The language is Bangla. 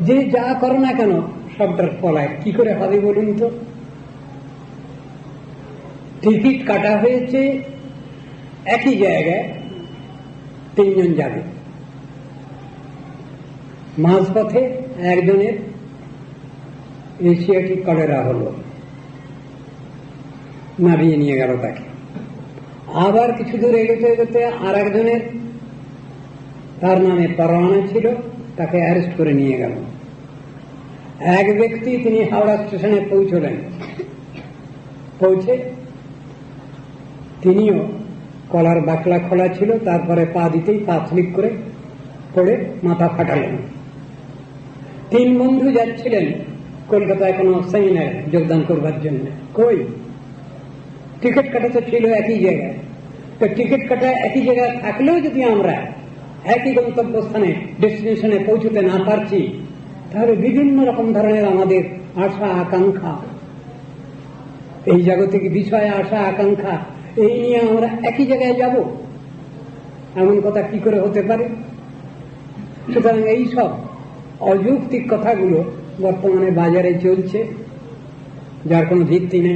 যে যা করো না কেন, সবটার ফলায় কি করে হবে বলুন তো? টিকিট কাটা হয়েছে একই জায়গায় তিনজন যাবে। মাঝপথে একজনের এশিয়াটিক কলেরা হলো। নামিয়ে নিয়ে গেল তাকে। আবার কিছু দূর এগোতে এগোতে আর একজনের তার নামে পরোয়ানা ছিল। তাকে অ্যারেস্ট করে নিয়ে গেল। এক ব্যক্তি তিনি হাওড়া স্টেশনে পৌঁছলেন। পৌঁছে তিনিও কলার বাকলা খোলা ছিল, তারপরে পা দিতেই পা স্লিপ করে পড়ে মাথা ফাটালেন। তিন বন্ধু যাচ্ছিলেন, কলকাতায় কোনো সেমিনার যোগদান করবার জন্য। কই? টিকিট কাটা তো ছিল একই জায়গায়। তো টিকিট কাটা একই জায়গায় থাকলেও যদি আমরা একই গন্তব্যস্থানে ডেস্টিনেশনে পৌঁছতে না পারছি, তাহলে বিভিন্ন রকম ধরনের আমাদের আশা, আকাঙ্ক্ষা। এই জাগতিক বিষয়ে, আশা, আকাঙ্ক্ষা, এই নিয়ে আমরা একই জায়গায় যাব। এমন কথা কি করে হতে পারে? সুতরাং এই সব অযৌক্তিক কথাগুলো বর্তমানে বাজারে চলছে, যার কোনো ভিত্তি নেই।